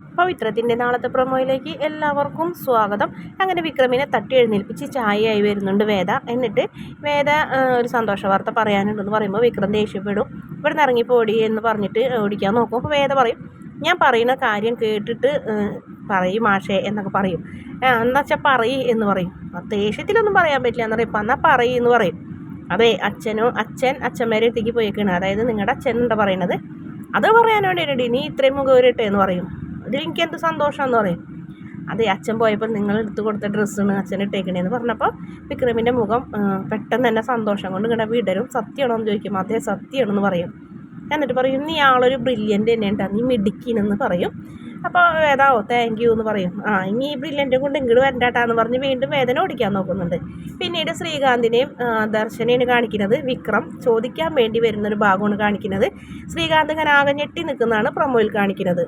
പവിത്രത്തിന്റെ നാളത്തെ പ്രൊമോയിലേക്ക് എല്ലാവർക്കും സ്വാഗതം. അങ്ങനെ വിക്രമിനെ തട്ടി എഴുന്നേൽപ്പിച്ച് ചായയായി വരുന്നുണ്ട് വേദ. എന്നിട്ട് വേദ ഒരു സന്തോഷ വാർത്ത പറയാനുണ്ടെന്ന് പറയുമ്പോൾ വിക്രം ദേഷ്യപ്പെടും. ഇവിടെ നിന്ന് ഇറങ്ങിപ്പോടി എന്ന് പറഞ്ഞിട്ട് ഓടിക്കാൻ നോക്കും. അപ്പോൾ വേദ പറയും ഞാൻ പറയുന്ന കാര്യം കേട്ടിട്ട് പറയും മാഷേ എന്നൊക്കെ പറയും. എന്നാ വെച്ചാൽ പറയ് എന്ന് പറയും. ദേഷ്യത്തിലൊന്നും പറയാൻ പറ്റില്ല എന്ന് പറയും. എന്നാൽ പറയ് എന്ന് പറയും. അതെ അച്ഛനോ അച്ഛൻ അച്ഛന്മാരെ എത്തിക്ക് പോയേക്കാണ്. അതായത് നിങ്ങളുടെ അച്ഛൻ എന്താ പറയണത്? അത് പറയാൻ വേണ്ടിയിട്ടുണ്ട് നീ ഇത്രയും മുഖവരട്ടെ എന്ന് പറയും. അതിൽ എനിക്ക് എന്ത് സന്തോഷമാണെന്ന് പറയും. അതെ അച്ഛൻ പോയപ്പോൾ നിങ്ങൾ എടുത്തു കൊടുത്ത ഡ്രസ്സാണ് അച്ഛൻ ഇട്ടേക്കണേന്ന് പറഞ്ഞപ്പോൾ വിക്രമിന്റെ മുഖം പെട്ടെന്ന് തന്നെ സന്തോഷം കൊണ്ട് ഇങ്ങനെ വിടരും. സത്യമാണോ എന്ന് ചോദിക്കും. അതേ സത്യമാണെന്ന് പറയും. എന്നിട്ട് പറയും നീ ആളൊരു ബ്രില്യന്റ് തന്നെ ഉണ്ടാ നീ മിടുക്കിനെന്ന് പറയും. അപ്പോൾ വേദാവോ താങ്ക് യു എന്ന് പറയും. ആ ഇനി ഈ ബ്രില്യന്റെ കൊണ്ട് ഇങ്ങോട്ട് വരണ്ടാട്ടാന്ന് പറഞ്ഞ് വീണ്ടും വേദന ഓടിക്കാൻ നോക്കുന്നുണ്ട്. പിന്നീട് ശ്രീകാന്തിനെയും ആ, ദർശനെയാണ് കാണിക്കുന്നത് വിക്രം ചോദിക്കാൻ വേണ്ടി വരുന്നൊരു ഭാഗമാണ് കാണിക്കുന്നത്. ശ്രീകാന്ത് ഇങ്ങനെ ആകെ ഞെട്ടി നിൽക്കുന്നതാണ് പ്രൊമോയിൽ കാണിക്കുന്നത്.